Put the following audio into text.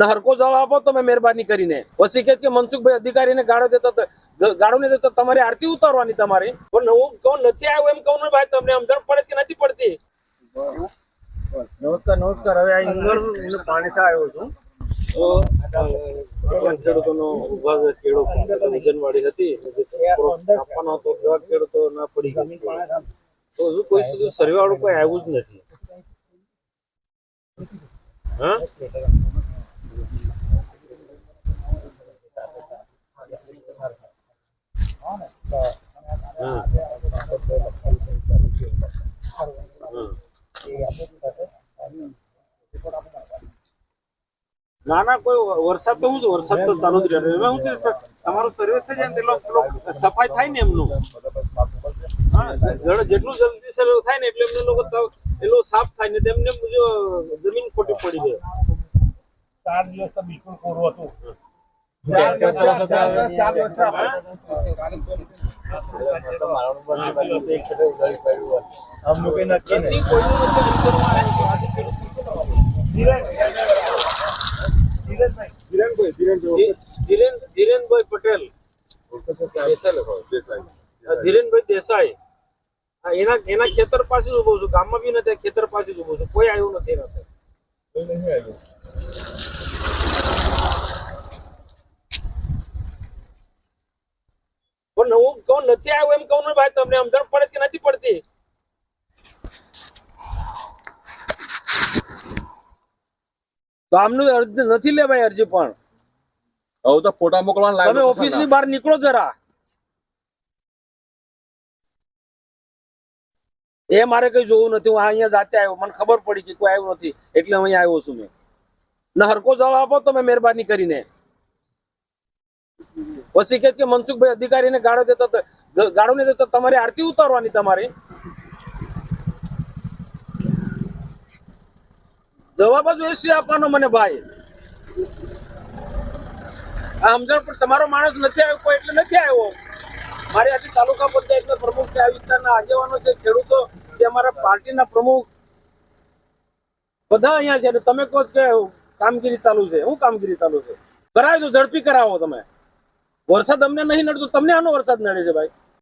ને હરકો જવાબ આપો તમે મહેરબાની કરીને. પછી કે મનસુખભાઈ અધિકારીને ગાળો દેતો ગાળો નહીં દેતો તમારી આરતી ઉતારવાની તમારી. પણ હું કહું નથી આવ્યો એમ કહું ને ભાઈ તમને સમજણ પડે કે નથી પડતી? નમસ્કાર નમસ્કાર. હવે આ ઇન્દોર પાણી આવ્યો છું. ખેડૂતોનો હતી. આપવાનો હતો એવા ખેડૂતો ના પડી ગઈ તો હજુ કોઈ સુધી આવ્યું જ નથી. હા? ના ના કોઈ વરસાદ તો હું વરસાદ તો ચાલુ જ રહે તમારો સર્વે થઈ જાય ને પેલો સફાઈ થાય ને એમનું. જળ- જેટલું જલ્દી સર્વે થાય ને એટલે એમને લોકો એનું સાફ થાય ને તેમને જમીન ખોટી પડી જાય. ચાર દિવસ તો બિલકુલ કોરું હતું. નથી ખેડૂત ધી- ધીરેન ધીરેનભાઈ પટેલ ધીરેનભાઈ દેસાઈ. એના એના ખેતર પાસે જ ઊભો છું. ગામમાં બી નથી ખેતર પાસે જ ઊભો છું. કોઈ આવ્યું નથી એના પણ હું કહું નથી આવ્યો એમ કહું ને ભાઈ તમને સમજણ પડે કે નથી પડતી? તો આમનું અરજી નથી લેવાય અરજી પણ. હવે તો ફોટા મોકલવાના તમે ઓફિસની બહાર નીકળો જરા. એ મારે કઈ જોવું નથી હું અહીંયા જાતે આવ્યો મને ખબર પડી કે કોઈ આવ્યું નથી એટલે હું અહીંયા આવ્યો છું મેં. ને હરકો જવાબ આપો તમે મહેરબાની કરીને. પછી કે મનસુખભાઈ અધિકારીને ગાળો દેતો ગાળો નહીં દેતો તમારે આરતી ઉતારવાની તમારે? જવાબ જ એસી આપવાનો મને ભાઈ. સમજણ પણ તમારો માણસ નથી આવ્યો એટલે નથી આવ્યો. મારી આજે તાલુકા પંચાયતના પ્રમુખ છે, આ વિસ્તારના આગેવાનો છે, ખેડૂતો જે અમારા પાર્ટીના પ્રમુખ. બધા અહીંયા છે અને તમે કહો કે કામગીરી ચાલુ છે. હું કામગીરી ચાલુ છે? કરાવી દો ઝડપી કરાવો તમે. વરસાદ અમને નહીં નડતો. તમને આનો વરસાદ નડે છે ભાઈ?